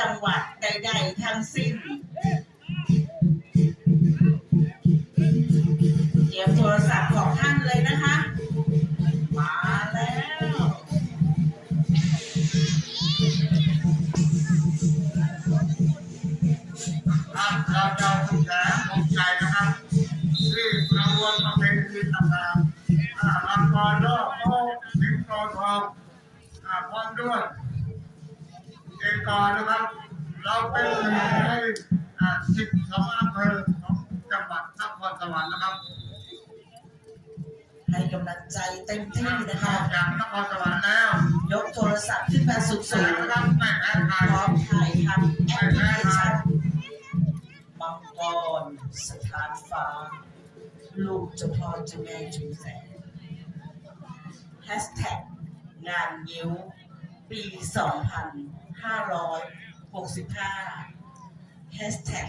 จังหวัดใด ๆ ทั้งสิ้นเตรียมโทรศัพท์ของท่านเลยนะคะ มาแล้ว ครับเราจะถูกแสงภูมิใจนะครับที่กระบวนประเพณีต่างๆอ่าอังกรโลกโลกสิงโตทองอ่าพร้อมด้วย เอกอนะครับ เราเป็นหนึ่งในอ่าสิบสองอำเภอของจังหวัดนครสวรรค์นะครับให้กำลังใจเต็มที่นะนอคะกจากนครสวรรค์แล้ว ยกโทรศัพท์ขึ้นมาสูงแสสูงงนะครับไม่แพ้ใครพร้อมถ่ายทำแอปพลิเคชันมังกรสถานฟ้า ลูกเจ้าพ่อเจ้าแม่ชุมแสงแฮชแท็กงานยิ้ว ปี 2565แฮชแท็ก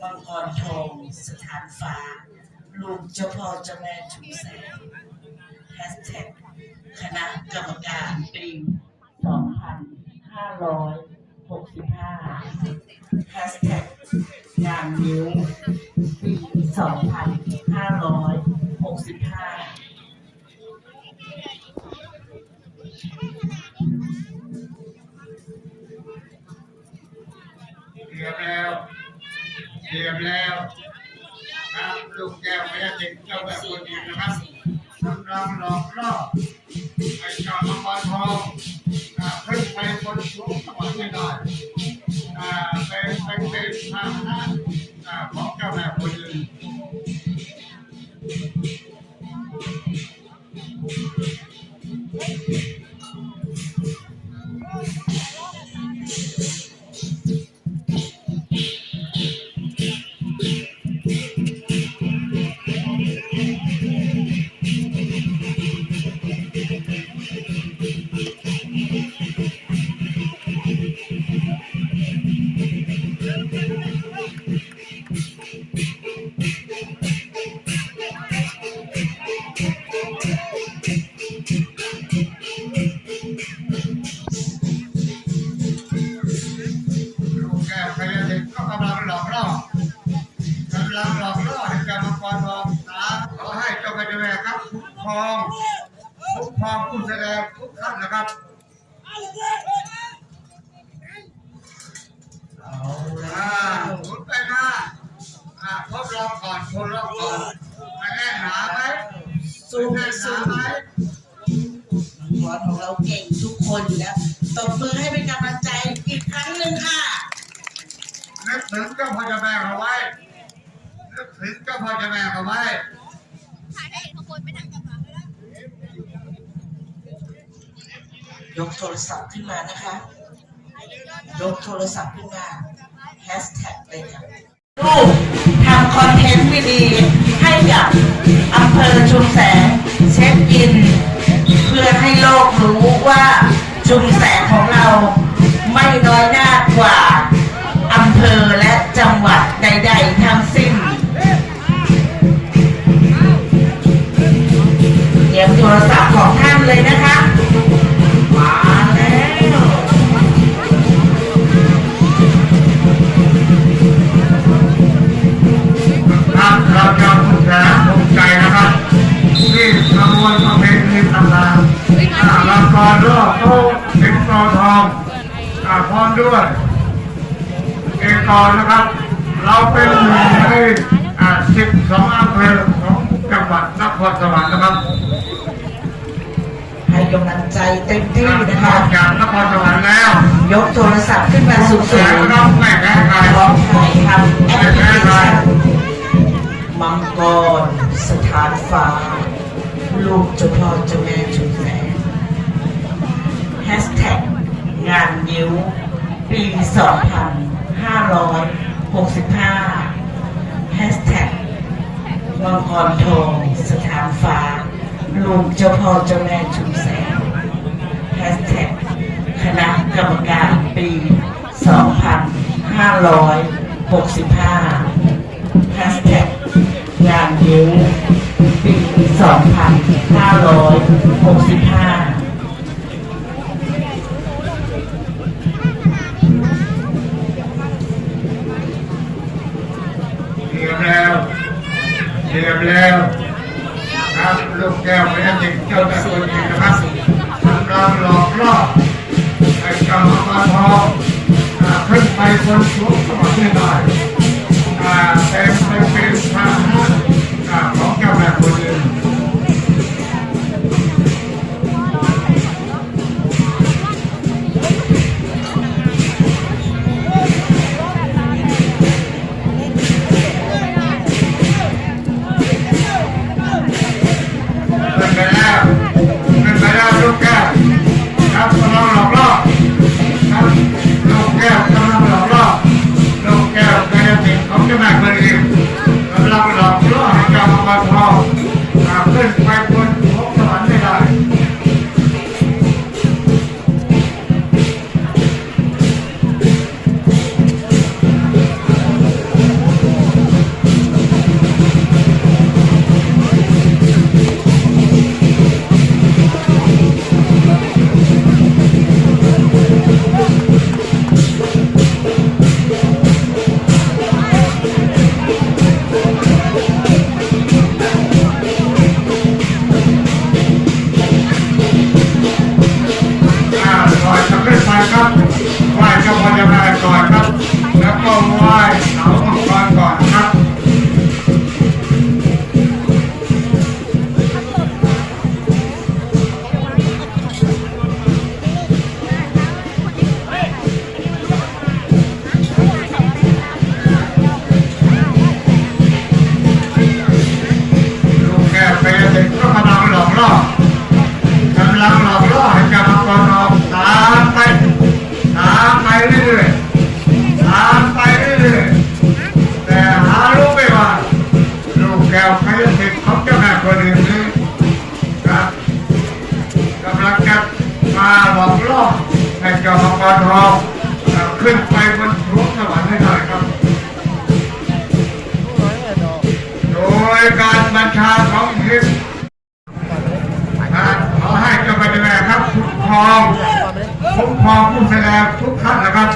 มังกรทองสถานฟ้าลูกเจ้าพ่อเจ้าแม่ชุมแสงแฮชแท็กคณะกรรมการปี 2565แฮชแท็กงานนิ้วปี 2565 ยมแล้วครับลูกแก้วไม่ได้เป็นเจ้าแบบคนเดียวนะครับทำรังหลอกล่อไอ้ชาวมังกรทองอ่าขึ้นไปบนสูงจังหวัดไม่ได้อ่าเป็นเป็นเป็นทาง แม่ครับคุ้มครองคุ้มครองผู้แสดงทุกท่านนะครับเอาละอ่าหมุนไปหน้าอ่าทดลองก่อนทดลองก่อนมันแน่หนาไหมสู้แน่นหสู้นาไหมมังกรของเราเก่งทุกคนอยู่แล้วตบมือให้เป็นกำลังใจอีกครั้งหนึ่งค่ะนึกถึงเจ้าพ่อเจ้าแม่เขาไว้นึกถึงเจ้าพ่อเจ้าแม่เขาไว้ ถ่ายให้เห็นขบวนไปทางกลับหลังเลยนะ ยกโทรศัพท์ขึ้นมานะคะ ยกโทรศัพท์ขึ้นมาแฮชแท็กเลยค่ะลูกทำคอนเทนต์วิดีให้กับอำเภอชุมแสง ด้วยเอกอนะครับ เราเป็นหนึ่งในอ่าสิบสองอำเภอของจังหวัดนครสวรรค์นะครับให้กำลังใจเต็มที่นะนคะอกจากนครสวรรค์แล้ว ยกโทรศัพท์ขึ้นมาสูงแสสูงงเราไม่แพ้ใครพร้อมถ่ายทำแอปพลิเคชันมังกร สถานฟ้า ลูกเจ้าพ่อเจ้าแม่ชุมแสงแฮชแท็กงานยิ้ว ปี 2565แฮชแท็กมังกรทองสถานฟ้าลูกเจ้าพ่อเจ้าแม่ชุมแสงแฮชแท็กคณะกรรมการปี 2565แฮชแท็กงานยิ้วปี 2565 กันแล้วครับลูกแก้วไม่ได้เด็กเจ้าแต่คนนี้นะครับทำลังหลอกล่อไอ้เจ้ามาทองขึ้นไปบนสูง ดยการบัญชาของทิพย์ขอให้เจ้าพนักงานครับคุ้มครองคุ้มครองผู้แสดงทุกท่านนะครับ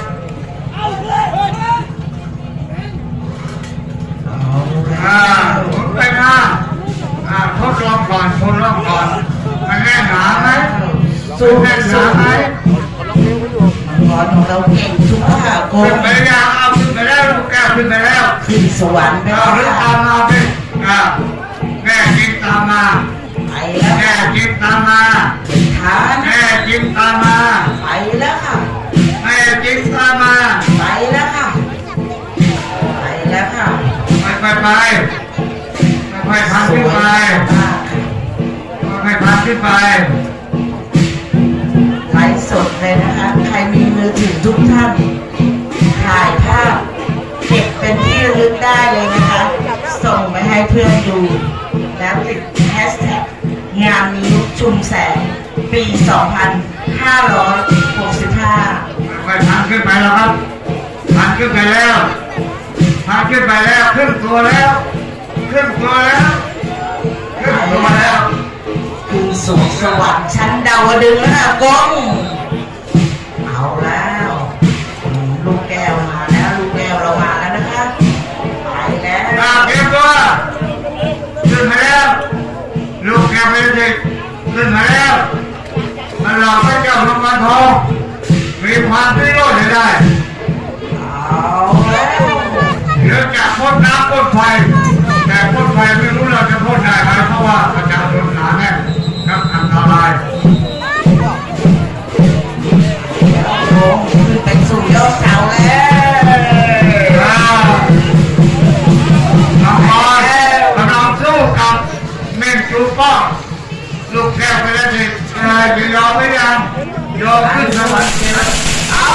อ่าผมไปมาอ่าทดลองก่อนทดลองก่อนมันแน่หนาไหมสู้แน่หนาไหมขอของเราเก่งทุกข้าโกขึ้นไปยังเอาขึ้นไปแล้วแก้วขึ้นไปแล้วขึ้นสวรรค์ไปแล้วตามมาไปอ่า แม่จิงตามมาไปแล้วแม่ค่ะจิงตามมาฐานแม่จิงตามมาไปแล้วค่ะแม่จิงตามมาไปแล้วค่ะไปแล้วค่ะไปไปไปไปพันสขึ้นวยไปมากค่ะไปพันขึ้นไปไลฟ์สดเลยนะคะ ใครมีมือถือทุกท่านถ่ายภาพเก็บเป็นที่ระลึกได้เลยนะคะส่งไป ให้เพื่อนดู แล้วติดแฮชแท็กงานนี้ชุมแสง ปี 2565ไปพันขึ้นไปแล้วครับพันขึ้นไปแล้วพันขึ้นไปแล้วขึ้นตัวแล้วขึ้นตัวแล้วขึ้นตัวแล้วคือสู่สวรรค์ชั้นดาวดึงส์แล้วนะกง ลูกแก กแก้วไปแล้วสิเอ่อยอมไม่ยังยอมขึ้นสวรรค์เอา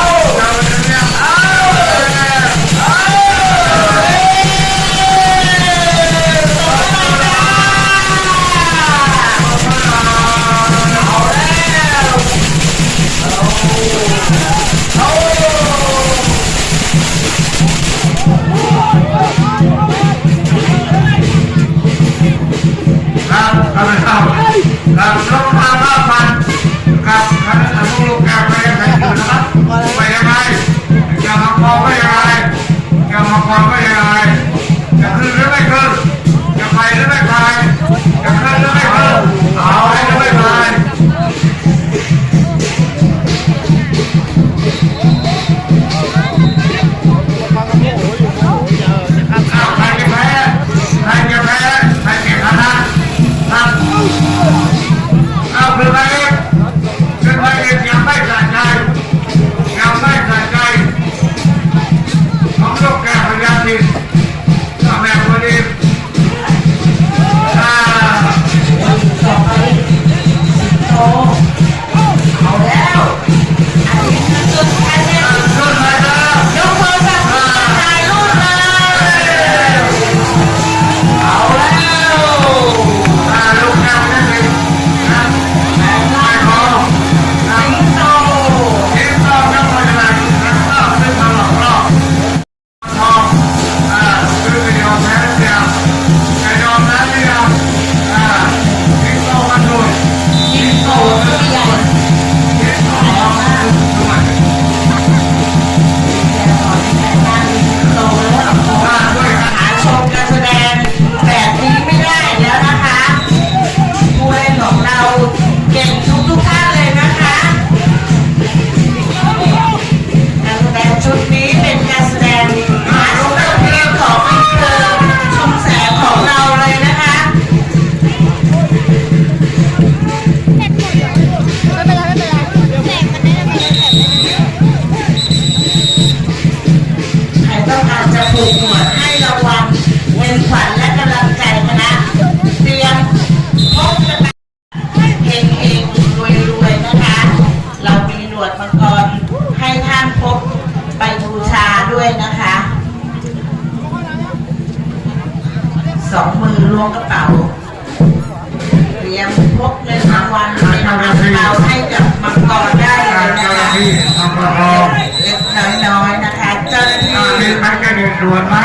ด่วนไหม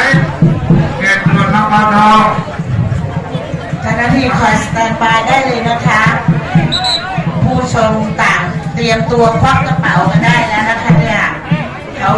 เขตรวนนครทองเจ้าหน้าที่คอยสแตนบายได้เลยนะคะ ผู้ชมต่างเตรียมตัวควักกระเป๋ากันได้แล้วนะคะเนี่ยเขา